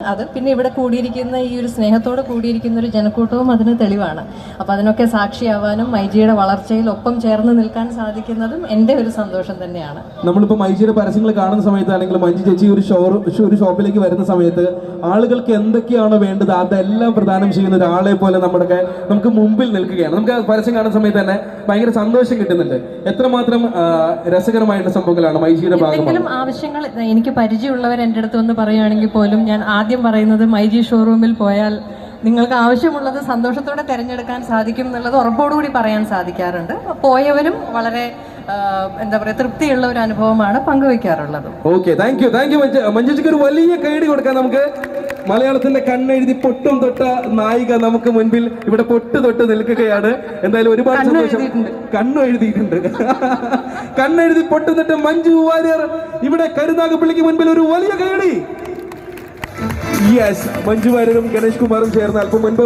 അത് പിന്നെ ഇവിടെ കൂടിയിരിക്കുന്ന ഈ ഒരു സ്നേഹത്തോടെ കൂടിയിരിക്കുന്ന ഒരു ജനക്കൂട്ടവും അതിന് തെളിവാണ്. അപ്പൊ അതിനൊക്കെ സാക്ഷിയാവാനും മൈജിയുടെ വളർച്ചയിൽ ഒപ്പം ചേർന്ന് നിൽക്കാൻ സാധിക്കുന്നതും എന്റെ ഒരു സന്തോഷം തന്നെയാണ്. നമ്മളിപ്പോ മൈജിയുടെ പരസ്യങ്ങൾ കാണുന്ന സമയത്ത് അല്ലെങ്കിൽ മൈജി ചേച്ചി ഒരു ഷോ ഒരു ഷോപ്പിലേക്ക് വരുന്ന സമയത്ത് ആളുകൾക്ക് എന്തൊക്കെയാണ് വേണ്ടത് അതെല്ലാം പ്രദാനം ചെയ്യുന്ന ഒരാളെ പോലെ നമ്മുടെ നമുക്ക് മുമ്പിൽ നിൽക്കുകയാണ്. നമുക്ക് ആ പരസ്യം കാണുന്ന സമയത്ത് തന്നെ ഭയങ്കര സന്തോഷം കിട്ടുന്നുണ്ട്. എത്രമാത്രം രസകരമായിട്ടുള്ള സംഭവങ്ങളാണ് മൈജിയുടെ ഭാഗം ആവശ്യങ്ങൾ എനിക്ക് പരിചയമുള്ളവർ എന്റെ അടുത്ത് വന്ന് പറയുകയാണെങ്കിൽ പോലും ഞാൻ ആദ്യം പറയുന്നത് മൈജി ഷോറൂമിൽ പോയാൽ നിങ്ങൾക്ക് ആവശ്യമുള്ളത് സന്തോഷത്തോടെ തിരഞ്ഞെടുക്കാൻ സാധിക്കും എന്നുള്ളത് ഉറപ്പോടുകൂടി പറയാൻ സാധിക്കാറുണ്ട്. പോയവരും വളരെ എന്താ പറയുക തൃപ്തിയുള്ള ഒരു അനുഭവമാണ് പങ്കുവയ്ക്കാറുള്ളത്. Okay thank you thank you ഒരു വലിയ കൈഡി കൊടുക്കാം നമുക്ക്. മലയാളത്തിന്റെ കണ്ണെഴുതി പൊട്ടും തൊട്ട നായിക നമുക്ക് മുൻപിൽ ഇവിടെ പൊട്ട് തൊട്ട് നിൽക്കുകയാണ്. എന്തായാലും ഒരുപാട് സന്തോഷം. കണ്ണു എഴുതിയിട്ടുണ്ട്. കണ്ണെഴുതി പൊട്ടും തൊട്ട് മഞ്ജു വാര്യർ ഇവിടെ കരുനാഗപ്പള്ളിക്ക് മുൻപിൽ ഒരു വലിയ കൈഡി യെസ് മഞ്ജു വാര്യരും ഗണേഷ് കുമാറും ചേർന്ന് അല്പം മുൻപ്